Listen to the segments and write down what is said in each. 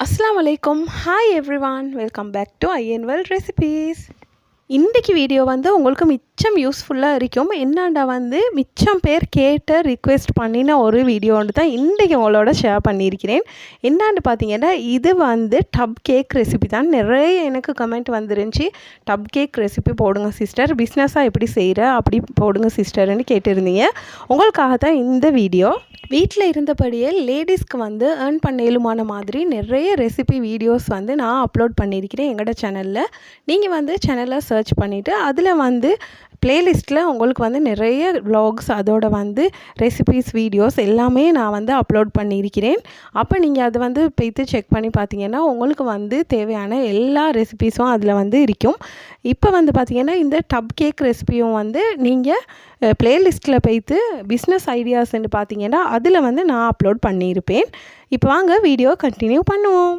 அஸ்ஸலாமு அலைக்கும் hi everyone welcome back to ஐஎன்வெல் recipes இன்றைக்கி வீடியோ வந்து உங்களுக்கு மிச்சம் யூஸ்ஃபுல்லாக இருக்கும். என்னண்டா வந்து மிச்சம் பேர் கேட்ட ரிக்வெஸ்ட் பண்ணின ஒரு வீடியோன்னு தான் இன்றைக்கி உங்களோட ஷேர் பண்ணியிருக்கிறேன். என்னான்னு பார்த்தீங்கன்னா இது வந்து டப் கேக் ரெசிபி தான். நிறைய எனக்கு கமெண்ட் வந்துருந்துச்சு. டப் கேக் ரெசிபி போடுங்க சிஸ்டர் பிஸ்னஸாக எப்படி செய்கிற அப்படி போடுங்க சிஸ்டர்னு கேட்டிருந்தீங்க. உங்களுக்காக தான் இந்த வீடியோ வீட்டில் இருந்தபடியே லேடிஸ்க்கு வந்து ஏர்ன் பண்ண இயலுமான மாதிரி நிறைய ரெசிபி வீடியோஸ் வந்து நான் அப்லோட் பண்ணியிருக்கிறேன் எங்களோட சேனலில் நீங்கள் வந்து சேனலை சர்ச் சர்ச் பண்ணிவிட்டு அதில் வந்து ப்ளேலிஸ்ட்டில் உங்களுக்கு வந்து நிறைய வ்ளாக்ஸ் அதோட வந்து ரெசிபீஸ் வீடியோஸ் எல்லாமே நான் வந்து அப்லோட் பண்ணியிருக்கிறேன். அப்போ நீங்கள் அதை வந்து போய்த்து செக் பண்ணி பார்த்தீங்கன்னா உங்களுக்கு வந்து தேவையான எல்லா ரெசிபீஸும் அதில் வந்து இருக்கும். இப்போ வந்து பார்த்திங்கன்னா இந்த டப் கேக் ரெசிபியும் வந்து நீங்கள் ப்ளேலிஸ்ட்டில் போய்த்து பிஸ்னஸ் ஐடியாஸ்ன்னு பார்த்தீங்கன்னா அதில் வந்து நான் அப்லோட் பண்ணியிருப்பேன். இப்போ வாங்க வீடியோ கண்டினியூ பண்ணுவோம்.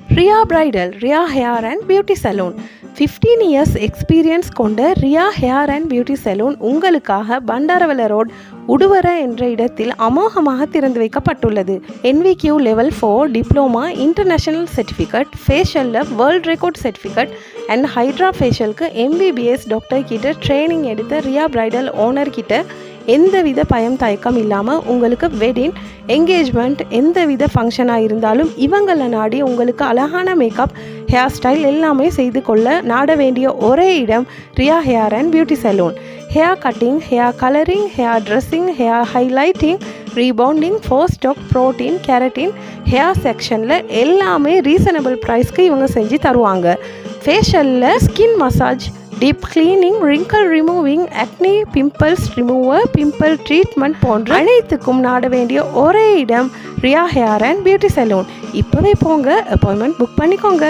Riya bridal Riya hair and beauty salon fifteen years experience கொண்ட Riya hair and beauty salon உங்களுக்காக பண்டாரவல ரோட் உடுவர என்ற இடத்தில் அமோகமாக திறந்து வைக்கப்பட்டுள்ளது. NVQ level four diploma international certificate ஃபேஷியலில் world record certificate and hydra ஃபேஷியலுக்கு MBBS doctor கிட்ட training எடுத்த ரியா பிரைடல் ஓனர் கிட்ட எந்தவித பயம் தயக்கம் இல்லாமல் உங்களுக்கு வெட்டிங் என்கேஜ்மெண்ட் எந்தவித ஃபங்க்ஷனாக இருந்தாலும் இவங்களை நாடி உங்களுக்கு அழகான மேக்கப் ஹேர் ஸ்டைல் எல்லாமே செய்து கொள்ள நாட வேண்டிய ஒரே இடம் Riya hair and beauty salon hair cutting hair colouring hair dressing hair highlighting rebounding ஃபோஸ்டாக் protein keratin hair செக்ஷனில் எல்லாமே ரீசனபிள் ப்ரைஸ்க்கு இவங்க செஞ்சு தருவாங்க. ஃபேஷியலில் skin massage deep cleaning wrinkle removing acne pimples remover pimple treatment போன்ற அனைத்துக்கும் நாட வேண்டிய ஒரே இடம் Riya hair and beauty salon. இப்போவே போங்க அப்பாயின்மெண்ட் புக் பண்ணிக்கோங்க.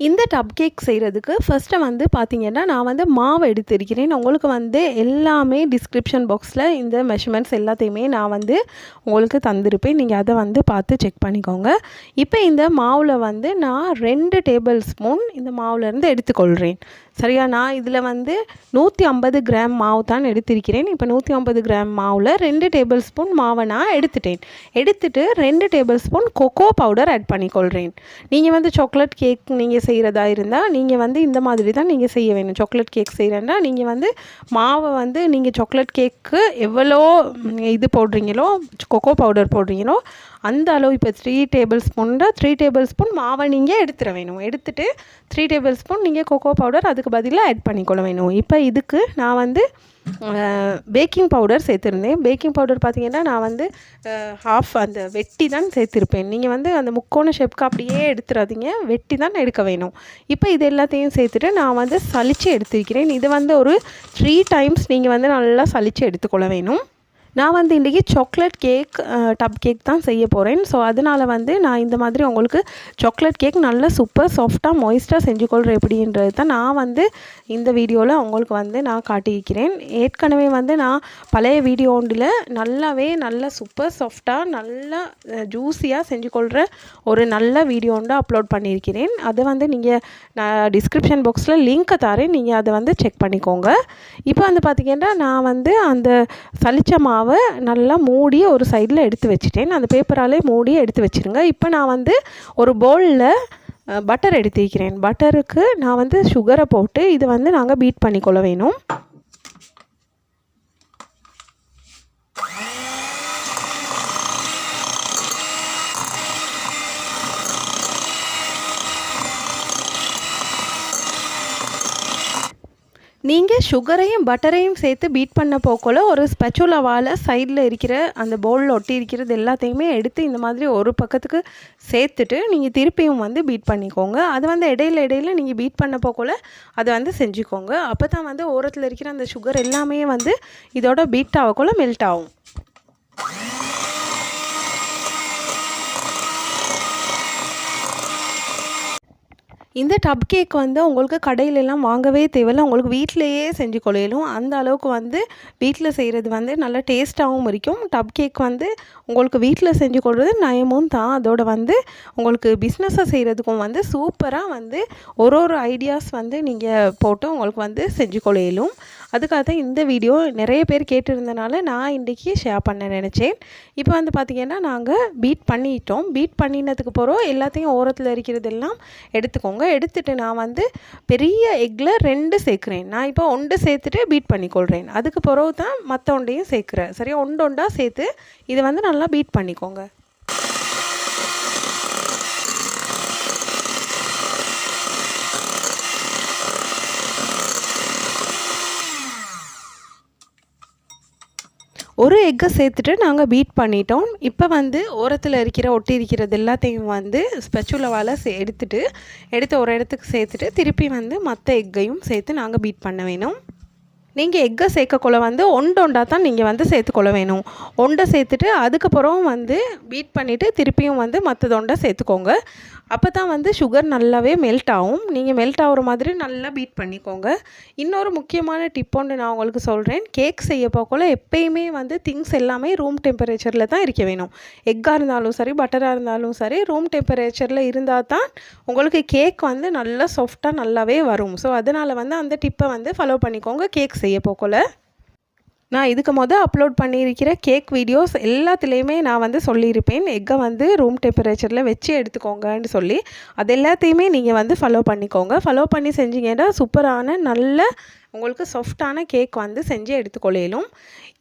இந்த டப் கேக் செய்கிறதுக்கு ஃபஸ்ட்டு வந்து பார்த்திங்கன்னா நான் வந்து மாவு எடுத்திருக்கிறேன். உங்களுக்கு வந்து எல்லாமே டிஸ்கிரிப்ஷன் பாக்ஸில் இந்த மெஷர்மெண்ட்ஸ் எல்லாத்தையுமே நான் வந்து உங்களுக்கு தந்திருப்பேன். நீங்கள் அதை வந்து பார்த்து செக் பண்ணிக்கோங்க. இப்போ இந்த மாவில் வந்து நான் ரெண்டு டேபிள் ஸ்பூன் இந்த மாவுலேருந்து எடுத்துக்கொள்கிறேன் சரியா நான் இதில் வந்து நூற்றி ஐம்பது கிராம் மாவு தான் எடுத்திருக்கிறேன். இப்போ நூற்றி ஐம்பது கிராம் மாவில் ரெண்டு டேபிள் ஸ்பூன் மாவை நான் எடுத்துட்டேன். எடுத்துட்டு ரெண்டு tablespoon cocoa powder add பண்ணிக்கொள்கிறேன் நீங்கள் வந்து சாக்லேட் கேக் நீங்கள் செய்கிறதா இருந்தால் நீங்கள் வந்து இந்த மாதிரி தான் நீங்கள் செய்ய வேணும். சாக்லேட் கேக் செய்கிறேன்னா நீங்கள் வந்து மாவை வந்து நீங்கள் சாக்லேட் கேக்கு எவ்வளோ இது போடுறீங்களோ கொக்கோ பவுடர் போடுறீங்களோ அந்த அளவு இப்போ த்ரீ டேபிள் ஸ்பூனில் த்ரீ டேபிள் ஸ்பூன் மாவை நீங்கள் எடுத்துட வேணும். எடுத்துட்டு த்ரீ டேபிள் ஸ்பூன் நீங்கள் கொக்கோ பவுடர் அதுக்கு பதிலாக ஆட் பண்ணிக்கொள்ள வேணும். இப்போ இதுக்கு நான் வந்து பேக்கிங் பவுடர் சேர்த்துருந்தேன். பேக்கிங் பவுடர் பார்த்தீங்கன்னா நான் வந்து ஹாஃப் அந்த வெட்டி தான் சேர்த்துருப்பேன். நீங்கள் வந்து அந்த முக்கோண ஷேப்க்கு அப்படியே எடுத்துடாதீங்க வெட்டி தான் எடுக்க வேணும். இப்போ இது எல்லாத்தையும் சேர்த்துட்டு நான் வந்து சளிச்சு எடுத்துருக்கிறேன். இது வந்து ஒரு த்ரீ டைம்ஸ் நீங்கள் வந்து நல்லா சளிச்சு எடுத்துக்கொள்ள வேணும். நான் வந்து இன்றைக்கி சாக்லேட் கேக் டப் கேக் தான் செய்ய போகிறேன் ஸோ அதனால் வந்து நான் இந்த மாதிரி உங்களுக்கு சாக்லேட் கேக் நல்ல சூப்பர் சாஃப்டாக மொய்ஸ்டாக செஞ்சு கொள்கிற எப்படின்றது தான் நான் வந்து இந்த வீடியோவில் உங்களுக்கு வந்து நான் காட்டியிருக்கிறேன். ஏற்கனவே வந்து நான் பழைய வீடியோ ஒன்றில் நல்லாவே நல்ல சூப்பர் சாஃப்டாக நல்லா ஜூஸியாக செஞ்சு கொள்கிற ஒரு நல்ல வீடியோ ஒன்று அப்லோட் பண்ணியிருக்கிறேன். அதை வந்து நீங்கள் நான் டிஸ்கிரிப்ஷன் பாக்ஸில் லிங்க்கை தரேன். நீங்கள் அதை வந்து செக் பண்ணிக்கோங்க. இப்போ வந்து பார்த்திங்கன்னா நான் வந்து அந்த சளிச்ச மாவு மாவை நல்லா மூடி ஒரு சைடில் எடுத்து வச்சுட்டேன். அந்த பேப்பராலே மூடி எடுத்து வச்சுருங்க. இப்போ நான் வந்து ஒரு பவுலில் பட்டர் எடுத்து வைக்கிறேன். பட்டருக்கு நான் வந்து சுகரை போட்டு இது வந்து நாங்கள் பீட் பண்ணிக்கொள்ள வேணும். நீங்கள் சுகரையும் பட்டரையும் சேர்த்து பீட் பண்ண போக்குள்ள ஒரு ஸ்பெச்சுலாவால் சைடில் இருக்கிற அந்த பவுலில் ஒட்டி இருக்கிறது எல்லாத்தையுமே எடுத்து இந்த மாதிரி ஒரு பக்கத்துக்கு சேர்த்துட்டு நீங்கள் திருப்பியும் வந்து பீட் பண்ணிக்கோங்க. அது வந்து இடையில இடையில நீங்கள் பீட் பண்ண போக்குள்ள அதை வந்து செஞ்சுக்கோங்க. அப்போ தான் வந்து ஓரத்தில் இருக்கிற அந்த சுகர் எல்லாமே வந்து இதோட பீட் ஆகக்குள்ள மெல்ட் ஆகும். இந்த டப் கேக் வந்து உங்களுக்கு கடையிலெல்லாம் வாங்கவே தேவையில்ல. உங்களுக்கு வீட்டிலையே செஞ்சு கொள்ளையிலும். அந்த அளவுக்கு வந்து வீட்டில் செய்கிறது வந்து நல்ல டேஸ்ட்டாகவும் இருக்கும். டப் கேக் வந்து உங்களுக்கு வீட்டில் செஞ்சு கொள்வது நயமும் தான். அதோட வந்து உங்களுக்கு பிஸ்னஸை செய்கிறதுக்கும் வந்து சூப்பராக வந்து ஒரு ஒரு ஐடியாஸ் வந்து நீங்கள் போட்டு உங்களுக்கு வந்து செஞ்சு கொள்ளையிலும். அதுக்காக தான் இந்த வீடியோ நிறைய பேர் கேட்டிருந்தனால நான் இன்றைக்கி ஷேர் பண்ண நினச்சேன். இப்போ வந்து பார்த்திங்கன்னா நாங்கள் பீட் பண்ணிட்டோம். பீட் பண்ணினதுக்கு போகிறோம் எல்லாத்தையும் ஓரத்தில் இருக்கிறதெல்லாம் எடுத்துக்கோங்க. எடுத்துகிட்டு நான் வந்து பெரிய எக்கில் ரெண்டு சேர்க்குறேன். நான் இப்போ ஒன்று சேர்த்துட்டு பீட் பண்ணிக்கொள்கிறேன் அதுக்கு பிறகு தான் மற்ற ஒன்றையும் சேர்க்குறேன். சரியா? ஒன்று ஒன்றா சேர்த்து இதை வந்து நல்லா பீட் பண்ணிக்கோங்க. ஒரு எக்கை சேர்த்துட்டு நாங்கள் பீட் பண்ணிட்டோம். இப்போ வந்து ஓரத்தில் இருக்கிற ஒட்டி இருக்கிறது எல்லாத்தையும் வந்து ஸ்பெச்சுலவால் சே எடுத்துட்டு எடுத்து ஒரு இடத்துக்கு சேர்த்துட்டு திருப்பி வந்து மற்ற எக்கையும் சேர்த்து நாங்கள் பீட் பண்ண வேணும். நீங்கள் எக்கை சேர்க்கக்குள்ள வந்து ஒண்டொண்டா தான் நீங்கள் வந்து சேர்த்துக்கொள்ள வேணும். ஒண்டை சேர்த்துட்டு அதுக்கப்புறம் வந்து பீட் பண்ணிவிட்டு திருப்பியும் வந்து மற்றதொண்டை சேர்த்துக்கோங்க. அப்போ தான் வந்து சுகர் நல்லாவே மெல்ட் ஆகும். நீங்கள் மெல்ட் ஆகிற மாதிரி நல்லா பீட் பண்ணிக்கோங்க. இன்னொரு முக்கியமான டிப் ஒன்று நான் உங்களுக்கு சொல்கிறேன் கேக் செய்ய போக்கல எப்பயுமே வந்து திங்ஸ் எல்லாமே ரூம் டெம்பரேச்சரில் தான் இருக்க வேணும். எக்காக இருந்தாலும் சரி பட்டராக இருந்தாலும் சரி ரூம் டெம்பரேச்சரில் இருந்தால் தான் உங்களுக்கு கேக் வந்து நல்லா சாஃப்டாக நல்லாவே வரும். ஸோ அதனால் வந்து அந்த டிப்பை வந்து ஃபாலோ பண்ணிக்கோங்க. கேக் செய்ய போகல. நான் இதுக்கு மொதல் அப்லோட் பண்ணியிருக்கிற கேக் வீடியோஸ் எல்லாத்துலேயுமே நான் வந்து சொல்லியிருப்பேன். எக்கை வந்து ரூம் டெம்பரேச்சரில் வச்சு எடுத்துக்கோங்கன்னு சொல்லி. அது எல்லாத்தையுமே நீங்கள் வந்து ஃபாலோ பண்ணிக்கோங்க. ஃபாலோ பண்ணி செஞ்சீங்கன்னா சூப்பரான நல்ல உங்களுக்கு சாஃப்டான கேக் வந்து செஞ்சு எடுத்துக்கொள்ளையிலும்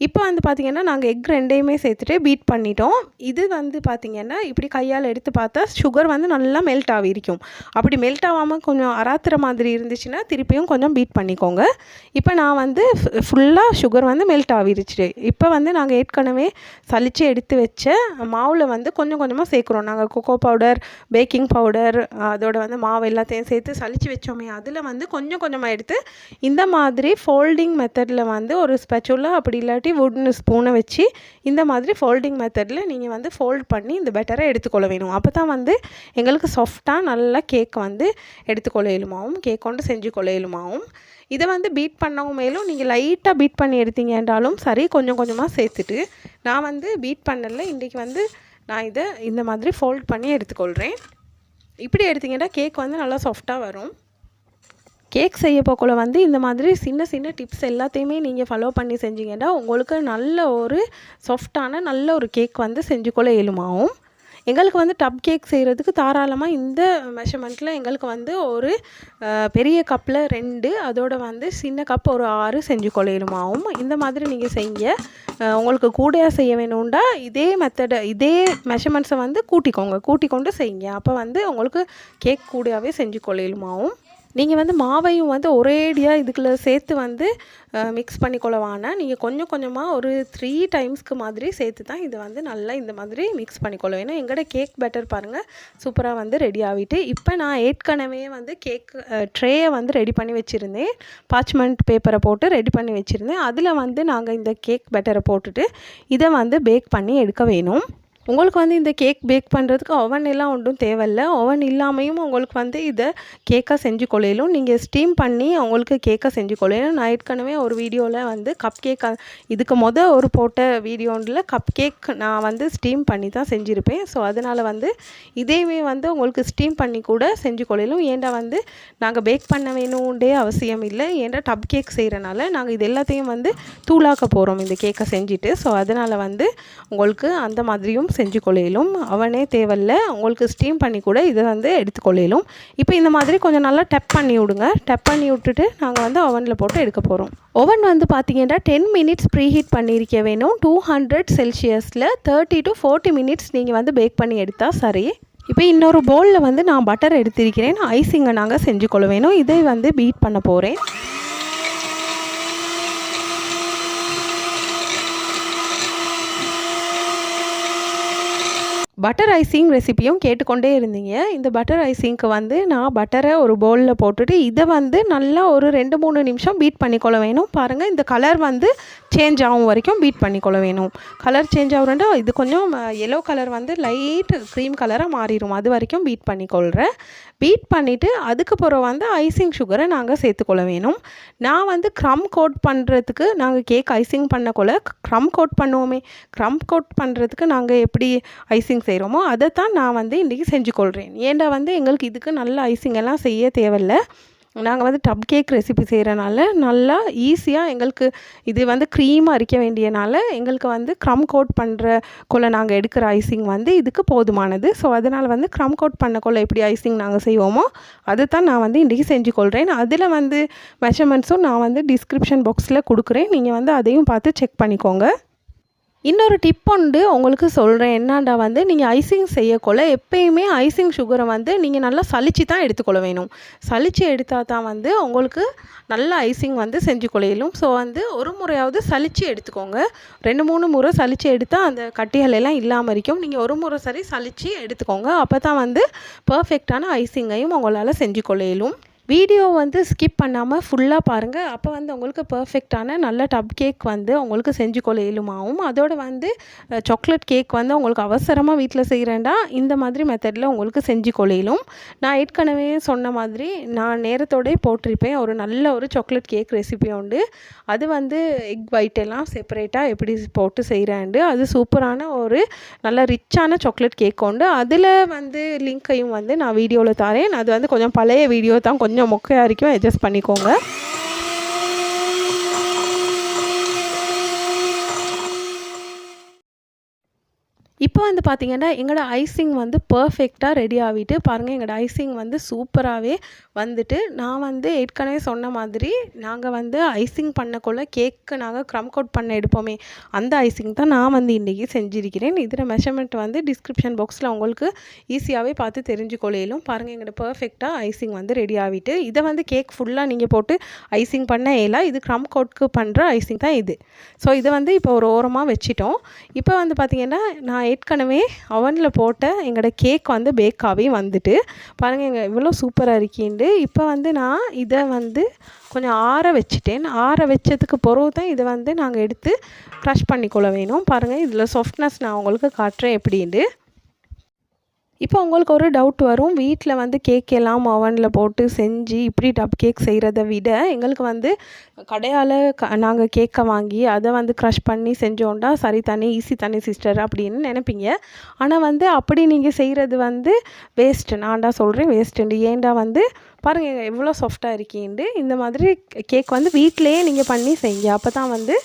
இப்போ வந்து பார்த்திங்கன்னா நாங்கள் எக் ரெண்டையுமே சேர்த்துட்டு பீட் பண்ணிட்டோம். இது வந்து பார்த்திங்கன்னா இப்படி கையால் எடுத்து பார்த்தா சுகர் வந்து நல்லா மெல்ட் ஆகிருக்கும் அப்படி மெல்ட் ஆகாமல் கொஞ்சம் அராத்துற மாதிரி இருந்துச்சுன்னா திருப்பியும் கொஞ்சம் பீட் பண்ணிக்கோங்க. இப்போ நான் வந்து ஃபுல்லாக சுகர் வந்து மெல்ட் ஆகிருச்சு. இப்போ வந்து நாங்கள் ஏற்கனவே சலித்து எடுத்து வச்ச மாவில் வந்து கொஞ்சம் கொஞ்சமாக சேர்க்குறோம். நாங்கள் கொக்கோ பவுடர் பேக்கிங் பவுடர் அதோட வந்து மாவு எல்லாத்தையும் சேர்த்து சலித்து வச்சோமே அதில் வந்து கொஞ்சம் கொஞ்சமாக எடுத்து இந்த மாதிரி ஃபோல்டிங் மெத்தடில் வந்து ஒரு ஸ்பெச்சுலா அப்படி இல்லாட்டி வுட்னு ஸ்பூனை வச்சு இந்த மாதிரி ஃபோல்டிங் மெத்தடில் நீங்கள் வந்து ஃபோல்ட் பண்ணி இந்த பெட்டரை எடுத்துக்கொள்ள வேணும். அப்போ தான் வந்து எங்களுக்கு சாஃப்டாக நல்லா கேக் வந்து எடுத்துக்கொள்ளையிலுமாவும் கேக் கொண்டு செஞ்சு கொள்ளையிலுமாவும் இதை வந்து பீட் பண்ணவும் மேலும் நீங்கள் லைட்டாக பீட் பண்ணி எடுத்தீங்கன்றாலும் சரி கொஞ்சம் கொஞ்சமாக சேர்த்துட்டு நான் வந்து பீட் பண்ணல இன்றைக்கி வந்து நான் இதை இந்த மாதிரி ஃபோல்ட் பண்ணி எடுத்துக்கொள்கிறேன் இப்படி எடுத்திங்கன்னா கேக் வந்து நல்லா சாஃப்டாக வரும். கேக் செய்ய போக்குள்ள வந்து இந்த மாதிரி சின்ன சின்ன டிப்ஸ் எல்லாத்தையுமே நீங்கள் ஃபாலோ பண்ணி செஞ்சீங்கன்னா உங்களுக்கு நல்ல ஒரு சாஃப்டான நல்ல ஒரு கேக் வந்து செஞ்சுக்கொள்ள இயலுமாவும். எங்களுக்கு வந்து டப் கேக் செய்கிறதுக்கு தாராளமாக இந்த மெஷர்மெண்ட்டில் எங்களுக்கு வந்து ஒரு பெரிய கப்பில் ரெண்டு அதோட வந்து சின்ன கப் ஒரு ஆறு செஞ்சு கொள்ளையிலுமாவும் இந்த மாதிரி நீங்கள் செய்ய உங்களுக்கு கூடையாக செய்ய வேணும்டா இதே மெத்தடை இதே மெஷர்மெண்ட்ஸை வந்து கூட்டிக்கோங்க. கூட்டிக்கொண்டு செய்யுங்க. அப்போ வந்து உங்களுக்கு கேக் கூடையாகவே செஞ்சு கொள்ளையிலுமாவும் நீங்கள் வந்து மாவையும் வந்து ஒரேடியாக இதுக்குள்ளே சேர்த்து வந்து மிக்ஸ் பண்ணிக்கொள்ள வேணாம். நீங்கள் கொஞ்சம் கொஞ்சமாக ஒரு த்ரீ டைம்ஸ்க்கு மாதிரி சேர்த்து தான் இதை வந்து நல்லா இந்த மாதிரி மிக்ஸ் பண்ணிக்கொள்ள வேணும் எங்களோட கேக் பேட்டர் பாருங்கள் சூப்பராக வந்து ரெடி ஆகிட்டு. இப்போ நான் ஏற்கனவே வந்து கேக் ட்ரேயை வந்து ரெடி பண்ணி வச்சுருந்தேன். பாச்மெண்ட் பேப்பரை போட்டு ரெடி பண்ணி வச்சுருந்தேன். அதில் வந்து நாங்கள் இந்த கேக் பேட்டரை போட்டுட்டு இதை வந்து பேக் பண்ணி எடுக்க வேணும். உங்களுக்கு வந்து இந்த கேக் பேக் பண்ணுறதுக்கு ஓவன் எல்லாம் ஒன்றும் தேவையில்ல. ஓவன் இல்லாமையும் உங்களுக்கு வந்து இதை கேக்காக செஞ்சு கொள்ளையிலும். நீங்கள் ஸ்டீம் பண்ணி உங்களுக்கு கேக்காக செஞ்சு கொள்ளையிலும். நான் ஏற்கனவே ஒரு வீடியோவில் வந்து கப் கேக் இதுக்கு மொதல் ஒரு போட்ட வீடியோவில் கப் கேக் நான் வந்து ஸ்டீம் பண்ணி தான் செஞ்சுருப்பேன். ஸோ அதனால் வந்து இதையுமே வந்து உங்களுக்கு ஸ்டீம் பண்ணி கூட செஞ்சு கொள்ளையிலும். ஏன்டா வந்து நாங்கள் பேக் பண்ண வேணும்டே அவசியம் இல்லை. ஏன்டா டப் கேக் செய்கிறனால நாங்கள் இது எல்லாத்தையும் வந்து தூளாக்க போகிறோம் இந்த கேக்கை செஞ்சுட்டு. ஸோ அதனால் வந்து உங்களுக்கு அந்த மாதிரியும் செஞ்சு கொள்ளையிலும் அவனே தேவையில்ல உங்களுக்கு ஸ்டீம் பண்ணி கூட இதை வந்து எடுத்துக்கொள்ளையிலும் இப்போ இந்த மாதிரி கொஞ்சம் நல்லா டப் பண்ணி விடுங்க. டப் பண்ணி விட்டுட்டு நாங்கள் வந்து அவனில் போட்டு எடுக்க போகிறோம் ஓவன் வந்து பார்த்தீங்கன்னா டென் மினிட்ஸ் ப்ரீ ஹீட் பண்ணியிருக்க வேணும். டூ ஹண்ட்ரட் செல்சியஸில் தேர்ட்டி டு ஃபோர்ட்டி மினிட்ஸ் நீங்கள் வந்து பேக் பண்ணி எடுத்தால் சரி. இப்போ இன்னொரு பவுலில் வந்து நான் பட்டர் எடுத்திருக்கிறேன். ஐசிங்கை நாங்கள் செஞ்சு கொள்ள வேணும். இதை வந்து பீட் பண்ண போகிறேன் பட்டர் ஐசிங் ரெசிப்பியும் கேட்டுக்கொண்டே இருந்தீங்க. இந்த பட்டர் ஐசிங்க்கு வந்து நான் பட்டரை ஒரு பவுலில் போட்டுட்டு இதை வந்து நல்லா ஒரு ரெண்டு மூணு நிமிஷம் பீட் பண்ணிக்கொள்ள வேணும். பாருங்கள் இந்த கலர் வந்து சேஞ்ச் ஆகும் வரைக்கும் பீட் பண்ணிக்கொள்ள வேணும். கலர் சேஞ்ச் ஆகுறேன்டா இது கொஞ்சம் எல்லோ கலர் வந்து லைட் க்ரீம் கலராக மாறிடும் அது வரைக்கும் பீட் பண்ணிக்கொள்கிறேன் பீட் பண்ணிவிட்டு அதுக்கப்புறம் வந்து ஐசிங் சுகரை நாங்கள் சேர்த்துக்கொள்ள வேணும். நான் வந்து க்ரம் கோட் பண்ணுறதுக்கு நாங்கள் கேக் ஐசிங் பண்ணக்குள்ள க்ரம் கோட் பண்ணுவோமே. க்ரம் கோட் பண்ணுறதுக்கு நாங்கள் எப்படி ஐசிங் செய்கிறோமோ அதை தான் நான் வந்து இன்றைக்கி செஞ்சு கொள்கிறேன் ஏன்டா வந்து எங்களுக்கு இதுக்கு நல்ல ஐசிங் எல்லாம் செய்ய தேவையில்ல. நாங்கள் வந்து டப் கேக் ரெசிபி செய்கிறனால நல்லா ஈஸியாக எங்களுக்கு இது வந்து க்ரீமாக அரிக்க வேண்டியனால எங்களுக்கு வந்து க்ரம் கோட் பண்ணுற கொள்ள நாங்கள் எடுக்கிற ஐசிங் வந்து இதுக்கு போதுமானது. ஸோ அதனால் வந்து க்ரம் கோட் பண்ண கொள்ள எப்படி ஐசிங் நாங்கள் செய்வோமோ அதை தான் நான் வந்து இன்றைக்கி செஞ்சு கொள்கிறேன் அதில் வந்து மெஷர்மெண்ட்ஸும் நான் வந்து டிஸ்கிரிப்ஷன் பாக்ஸில் கொடுக்குறேன். நீங்கள் வந்து அதையும் பார்த்து செக் பண்ணிக்கோங்க. இன்னொரு டிப் உண்டு உங்களுக்கு சொல்கிறேன் என்னடா வந்து நீங்கள் ஐசிங் செய்யக்கொள்ள எப்பயுமே ஐசிங் சுகரை வந்து நீங்கள் நல்லா சளிச்சு தான் எடுத்துக்கொள்ள வேணும். சளிச்சு எடுத்தால் தான் வந்து உங்களுக்கு நல்ல ஐசிங் வந்து செஞ்சு கொள்ளையிலும் ஸோ வந்து ஒரு முறையாவது சளிச்சு எடுத்துக்கோங்க. ரெண்டு மூணு முறை சளிச்சு எடுத்தால் அந்த கட்டிகள் எல்லாம் இல்லாமல் இருக்கும். நீங்கள் ஒரு முறை சரி சளிச்சு எடுத்துக்கோங்க. அப்போ தான் வந்து பர்ஃபெக்டான ஐசிங்கையும் உங்களால் செஞ்சு கொள்ளையிலும் வீடியோ வந்து ஸ்கிப் பண்ணாமல் ஃபுல்லாக பாருங்கள் அப்போ வந்து உங்களுக்கு பர்ஃபெக்டான நல்ல டப் கேக் வந்து உங்களுக்கு செஞ்சு கொள்ள இயலுமாவும். அதோடு வந்து சாக்லேட் கேக் வந்து உங்களுக்கு அவசரமாக வீட்டில் செய்கிறேன்டா இந்த மாதிரி மெத்தடில் உங்களுக்கு செஞ்சு கொள்ளையிலும் நான் ஏற்கனவே சொன்ன மாதிரி நான் நேரத்தோடய போட்டிருப்பேன். ஒரு நல்ல ஒரு சாக்லேட் கேக் ரெசிபி உண்டு. அது வந்து எக் ஒயிட் எல்லாம் செப்பரேட்டாக எப்படி போட்டு செய்கிறேன்டு அது சூப்பரான ஒரு நல்ல ரிச்சான சாக்லேட் கேக் உண்டு. அதில் வந்து லிங்க்கையும் வந்து நான் வீடியோவில் தரேன். அது வந்து கொஞ்சம் பழைய வீடியோ தான். கொஞ்சம் கொஞ்சம் மொக்கையாக இருக்கும் அட்ஜஸ்ட் பண்ணிக்கோங்க. இப்போ வந்து பார்த்திங்கன்னா எங்களோட ஐசிங் வந்து பர்ஃபெக்டாக ரெடி ஆகிட்டு பாருங்கள் எங்களோட ஐசிங் வந்து சூப்பராகவே வந்துட்டு நான் வந்து ஏற்கனவே சொன்ன மாதிரி நாங்கள் வந்து ஐசிங் பண்ணக்குள்ள கேக்கு நாங்கள் க்ரம் கோட் பண்ண எடுப்போமே அந்த ஐசிங் தான் நான் வந்து இன்றைக்கி செஞ்சிருக்கிறேன். இதில் மெஷர்மெண்ட் வந்து டிஸ்கிரிப்ஷன் பாக்ஸில் உங்களுக்கு ஈஸியாகவே பார்த்து தெரிஞ்சுக்கொள்ளையிலும் பாருங்கள் எங்களோட பர்ஃபெக்டாக ஐசிங் வந்து ரெடி ஆகிட்டு இதை வந்து கேக் ஃபுல்லாக நீங்கள் போட்டு ஐசிங் பண்ண ஏலா இது க்ரம் கோட்க்கு பண்ணுற ஐசிங் தான் இது. ஸோ இதை வந்து இப்போ ஒரு ஓரமாக வச்சிட்டோம். இப்போ வந்து பார்த்திங்கன்னா நான் ஏற்கனவே அவனில் போட்ட எங்களோட கேக் வந்து பேக்காகவே வந்துட்டு. பாருங்கள் எங்கள் இவ்வளோ சூப்பராக இருக்கிண்டு இப்போ வந்து நான் இதை வந்து கொஞ்சம் ஆற வச்சுட்டேன். ஆற வச்சதுக்கு பிறகு தான் இதை வந்து நாங்கள் எடுத்து க்ரஷ் பண்ணிக்கொள்ள வேணும். பாருங்கள் இதில் சாஃப்ட்னஸ் நான் உங்களுக்கு காட்டுறேன் எப்படின்ட்டு. இப்போ உங்களுக்கு ஒரு டவுட் வரும். வீட்டில் வந்து கேக் எல்லாம் ஓவனில் போட்டு செஞ்சு இப்படி டப் கேக் செய்கிறத விட எங்களுக்கு வந்து கடையால் க நாங்கள் கேக்கை வாங்கி அதை வந்து க்ரஷ் பண்ணி செஞ்சோண்டா சரி தானே ஈஸி தானே சிஸ்டர் அப்படின்னு நினைப்பீங்க. ஆனால் வந்து அப்படி நீங்கள் செய்கிறது வந்து வேஸ்ட்டு நான்டா சொல்கிறேன் வேஸ்ட்டுண்டு ஏன்டா வந்து பாருங்கள் எவ்வளோ சாஃப்டாக இருக்கீண்டு இந்த மாதிரி கேக் வந்து வீட்டிலையே நீங்கள் பண்ணி செய்யுங்க. அப்போ தான் வந்து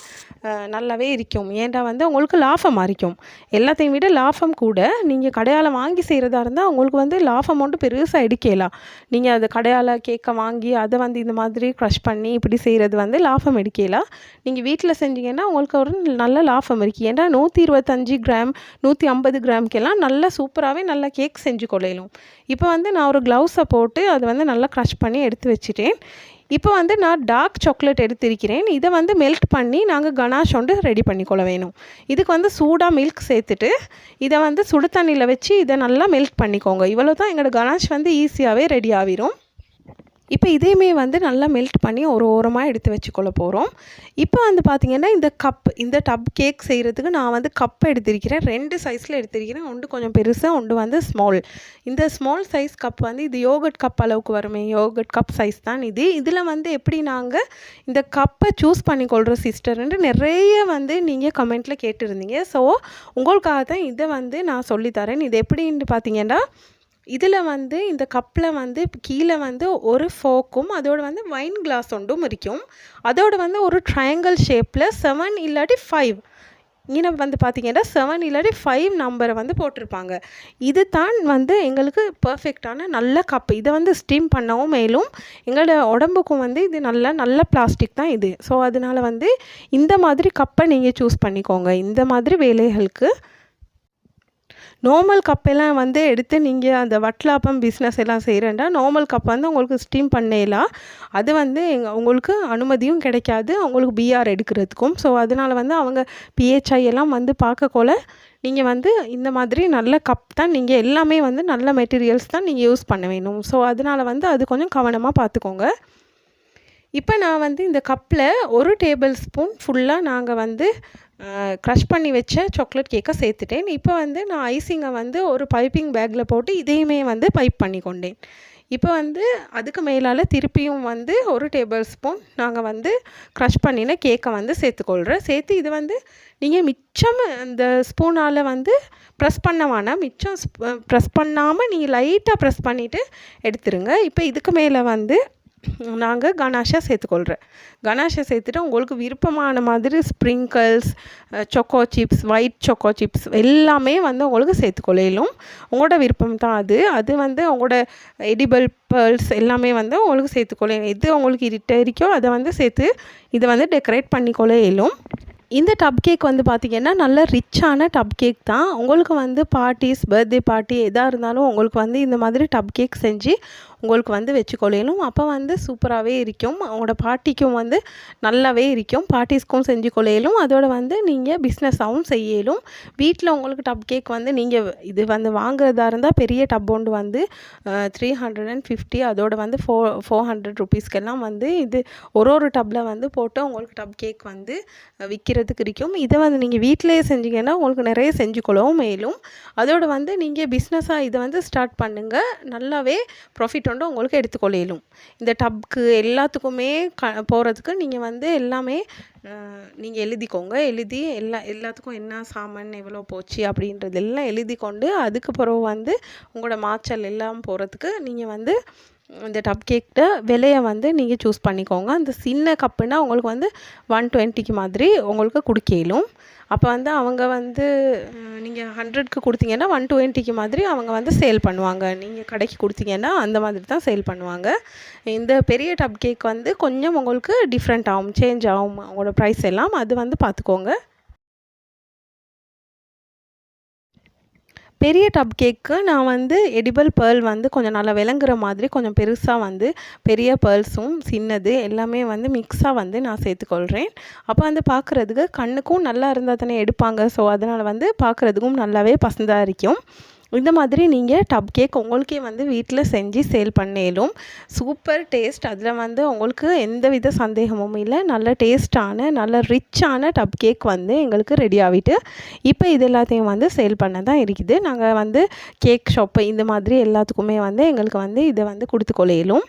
நல்லாவே இருக்கும். ஏன்டா வந்து உங்களுக்கு லாபம் இருக்கும் எல்லாத்தையும் விட லாபம் கூட நீங்கள் கடையால் வாங்கி செய்கிறதா இருந்தால் உங்களுக்கு வந்து லாபம் மட்டும் பெருசாக எடுக்கலாம். நீங்கள் அது கடையால் கேக்கை வாங்கி அதை வந்து இந்த மாதிரி க்ரஷ் பண்ணி இப்படி செய்கிறது வந்து லாபம் எடுக்கலாம். நீங்கள் வீட்டில் செஞ்சீங்கன்னா உங்களுக்கு ஒரு நல்ல லாபம் இருக்குது ஏன்டா நூற்றி இருபத்தஞ்சி கிராம் நூற்றி ஐம்பது கிராம்க்கெல்லாம் நல்லா சூப்பராகவே நல்லா கேக் செஞ்சு கொள்ளையிலும். இப்போ வந்து நான் ஒரு க்ளவுஸை போட்டு அது வந்து நல்லா க்ரஷ் பண்ணி எடுத்து வச்சுட்டேன். இப்போ வந்து நான் டார்க் சாக்லேட் எடுத்திருக்கிறேன். இதை வந்து மெல்ட் பண்ணி நாங்கள் கனாஷ் வந்து ரெடி பண்ணிக்கொள்ள வேணும். இதுக்கு வந்து சூடாக மில்க் சேர்த்துட்டு இதை வந்து சுடு தண்ணியில் வச்சு இதை நல்லா மெல்ட் பண்ணிக்கோங்க. இவ்வளோ தான் எங்களோட கனாஷ் வந்து ஈஸியாகவே ரெடி ஆகிரும். இப்போ இதையுமே வந்து நல்லா மெல்ட் பண்ணி ஒரு ஓரமாக எடுத்து வச்சுக்கொள்ள போகிறோம் இப்போ வந்து பார்த்திங்கன்னா இந்த கப் இந்த டப் கேக் செய்கிறதுக்கு நான் வந்து கப் எடுத்திருக்கிறேன். ரெண்டு சைஸில் எடுத்திருக்கிறேன். ஒன்று கொஞ்சம் பெருசாக ஒன்று வந்து ஸ்மால் இந்த ஸ்மால் சைஸ் கப் வந்து இது யோகட் கப் அளவுக்கு வருமே யோகட் கப் சைஸ் தான் இது. இதில் வந்து எப்படி நாங்கள் இந்த கப்பை சூஸ் பண்ணிக்கொள்கிற சிஸ்டர்ன்ட்டு நிறைய வந்து நீங்கள் கமெண்ட்டில் கேட்டுருந்தீங்க. ஸோ உங்களுக்காக தான் இதை வந்து நான் சொல்லித்தரேன். இது எப்படின்னு பார்த்தீங்கன்னா இதில் வந்து இந்த கப்பில் வந்து கீழே வந்து ஒரு ஃபோக்கும் அதோடு வந்து வைன் கிளாஸ் ஒன்றும் இருக்கும். அதோடு வந்து ஒரு ட்ரையாங்கிள் ஷேப்பில் செவன் இல்லாட்டி ஃபைவ் இங்கே வந்து பார்த்தீங்கன்னா செவன் இல்லாட்டி ஃபைவ் நம்பரை வந்து போட்டிருப்பாங்க. இது தான் வந்து எங்களுக்கு பர்ஃபெக்டான நல்ல கப்பு இதை வந்து ஸ்டீம் பண்ணவும் மேலும் எங்களோட உடம்புக்கும் வந்து இது நல்ல நல்ல பிளாஸ்டிக் தான் இது. ஸோ அதனால் வந்து இந்த மாதிரி கப்பை நீங்கள் சூஸ் பண்ணிக்கோங்க. இந்த மாதிரி வேலைகளுக்கு நார்மல் கப்பெல்லாம் வந்து எடுத்து நீங்கள் அந்த வட்லாப்பம் பிஸ்னஸ் எல்லாம் செய்கிறேன்டா நார்மல் கப் வந்து உங்களுக்கு ஸ்டீம் பண்ணலாம் அது வந்து எங்கள் உங்களுக்கு அனுமதியும் கிடைக்காது. உங்களுக்கு பிஆர் எடுக்கிறதுக்கும். ஸோ அதனால் வந்து அவங்க பிஹெச்ஐ எல்லாம் வந்து பார்க்கக்கோல நீங்கள் வந்து இந்த மாதிரி நல்ல கப் தான் நீங்கள் எல்லாமே வந்து நல்ல மெட்டீரியல்ஸ் தான் நீங்கள் யூஸ் பண்ண வேணும். ஸோ அதனால் வந்து அது கொஞ்சம் கவனமாக பார்த்துக்கோங்க. இப்போ நான் வந்து இந்த கப்பில் ஒரு டேபிள் ஸ்பூன் ஃபுல்லாக நாங்கள் வந்து க்ரஷ் பண்ணி வச்ச சாக்லேட் கேக்கை சேர்த்துட்டேன். இப்போ வந்து நான் ஐசிங்கை வந்து ஒரு பைப்பிங் பேக்கில் போட்டு இதையுமே வந்து பைப் பண்ணி கொண்டேன். இப்போ வந்து அதுக்கு மேலால் திருப்பியும் வந்து ஒரு டேபிள் ஸ்பூன் நாங்கள் வந்து க்ரஷ் பண்ணின கேக்கை வந்து சேர்த்துக்கொள்கிறோம் சேர்த்து இது வந்து நீங்கள் மிச்சம் அந்த ஸ்பூனால் வந்து ப்ரெஸ் பண்ண வேணாம். மிச்சம் ப்ரெஸ் பண்ணாமல் நீங்கள் லைட்டாக ப்ரெஸ் பண்ணிவிட்டு எடுத்துருங்க. இப்போ இதுக்கு மேலே வந்து நாங்கள் கனாஷா சேர்த்துக்கொள்கிறேன் கனாஷா சேர்த்துட்டு உங்களுக்கு விருப்பமான மாதிரி sprinkles choco chips white choco chips எல்லாமே வந்து உங்களுக்கு சேர்த்துக்கொள்ளையிலும் உங்களோட விருப்பம் தான் அது. அது வந்து உங்களோட எடிபிள் பேர்ல்ஸ் எல்லாமே வந்து உங்களுக்கு சேர்த்துக்கொள்ள எது உங்களுக்கு இருட்ட இருக்கோ அதை வந்து சேர்த்து இதை வந்து டெக்கரேட் பண்ணிக்கொள்ளையிலும் இந்த டப் கேக் வந்து பார்த்திங்கன்னா நல்ல ரிச்சான டப் கேக் தான். உங்களுக்கு வந்து பார்ட்டிஸ் பர்த்டே பார்ட்டி எதாக இருந்தாலும் உங்களுக்கு வந்து இந்த மாதிரி டப் கேக் செஞ்சு உங்களுக்கு வந்து வச்சுக்கொள்ளணும். அப்போ வந்து சூப்பராகவே இருக்கும். அவங்களோட பாட்டிக்கும் வந்து நல்லாவே இருக்கும். பாட்டிஸ்க்கும் செஞ்சு கொள்ளையிலும் அதோட வந்து நீங்கள் பிஸ்னஸாகவும் செய்யலும். வீட்டில் உங்களுக்கு டப் கேக் வந்து நீங்கள் இது வந்து வாங்குறதா இருந்தால் பெரிய டப் ஒன்று வந்து த்ரீ ஹண்ட்ரட் அண்ட் ஃபிஃப்டி அதோட வந்து ஃபோர் ஃபோர் ஹண்ட்ரட் ருபீஸ்க்கெல்லாம் வந்து இது ஒரு ஒரு டப்பில் வந்து போட்டு உங்களுக்கு டப் கேக் வந்து விற்கிறதுக்கு இருக்கும். இதை வந்து நீங்கள் வீட்டிலேயே செஞ்சீங்கன்னா உங்களுக்கு நிறைய செஞ்சு கொள்ளவும் மேலும். அதோட வந்து நீங்கள் பிஸ்னஸாக இதை வந்து ஸ்டார்ட் பண்ணுங்கள் நல்லாவே ப்ராஃபிட் உண்டு உங்களுக்கு எடுத்துக்கொள்ளையிலும் இந்த டப்க்கு எல்லாத்துக்குமே க போகிறதுக்கு நீங்கள் வந்து எல்லாமே நீங்கள் எழுதிக்கோங்க. எழுதி எல்லா எல்லாத்துக்கும் என்ன சாமான் எவ்வளோ போச்சு அப்படின்றது எல்லாம் எழுதி கொண்டு அதுக்கு பிறகு வந்து உங்களோட மாச்சல் எல்லாம் போகிறதுக்கு நீங்கள் வந்து இந்த டப் கேக்கிட்ட விலையை வந்து நீங்கள் சூஸ் பண்ணிக்கோங்க. அந்த சின்ன கப்புனா உங்களுக்கு வந்து ஒன் டுவெண்ட்டிக்கு மாதிரி உங்களுக்கு கொடுக்கலும். அப்போ வந்து அவங்க வந்து நீங்கள் ஹண்ட்ரட்க்கு கொடுத்தீங்கன்னா ஒன் டுவெண்ட்டிக்கு மாதிரி அவங்க வந்து சேல் பண்ணுவாங்க. நீங்கள் கடைக்கு கொடுத்தீங்கன்னா அந்த மாதிரி தான் சேல் பண்ணுவாங்க. இந்த பெரிய டப் கேக் வந்து கொஞ்சம் உங்களுக்கு டிஃப்ரெண்ட் ஆகும் சேஞ்ச் ஆகும். அவங்களோட ப்ரைஸ் எல்லாம் அது வந்து பார்த்துக்கோங்க பெரிய டப் கேக்கு நான் வந்து எடிபிள் பேர்ல் வந்து கொஞ்சம் நல்லா விளங்குற மாதிரி கொஞ்சம் பெருசாக வந்து பெரிய பேர்ல்ஸும் சின்னது எல்லாமே வந்து மிக்ஸாக வந்து நான் சேர்த்துக்கொள்கிறேன் அப்போ வந்து பார்க்குறதுக்கு கண்ணுக்கும் நல்லா இருந்தால் தானே எடுப்பாங்க. ஸோ அதனால் வந்து பார்க்குறதுக்கும் நல்லாவே பசந்தாக இருக்கும். இந்த மாதிரி நீங்கள் டப் கேக் உங்களுக்கே வந்து வீட்டில் செஞ்சு சேல் பண்ணேலும் சூப்பர் டேஸ்ட் அதில் வந்து உங்களுக்கு எந்த வித சந்தேகமும் இல்லை. நல்ல டேஸ்ட்டான நல்ல ரிச்சான டப் கேக் வந்து எங்களுக்கு ரெடி ஆகிட்டு இப்போ இது எல்லாத்தையும் வந்து சேல் பண்ண தான் இருக்குது. நாங்கள் வந்து கேக் ஷாப்பு இந்த மாதிரி எல்லாத்துக்குமே வந்து எங்களுக்கு வந்து இதை வந்து கொடுத்து கொள்ளையிலும்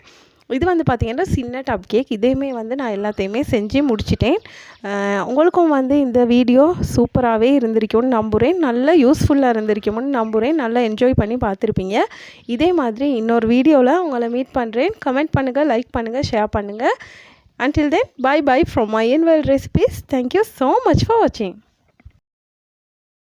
இது வந்து பார்த்திங்கன்னா சின்ன டப் கேக். இதையுமே வந்து நான் எல்லாத்தையுமே செஞ்சு முடிச்சிட்டேன். உங்களுக்கும் வந்து இந்த வீடியோ சூப்பராகவே இருந்திருக்கும்னு நம்புகிறேன் நல்ல யூஸ்ஃபுல்லாக இருந்திருக்கும்னு நம்புகிறேன் நல்லா என்ஜாய் பண்ணி பார்த்துருப்பீங்க. இதே மாதிரி இன்னொரு வீடியோவில் உங்களை மீட் பண்ணுறேன் கமெண்ட் பண்ணுங்கள் லைக் பண்ணுங்கள் ஷேர் பண்ணுங்கள் until then bye bye from my inwell recipes. Thank you so much for watching.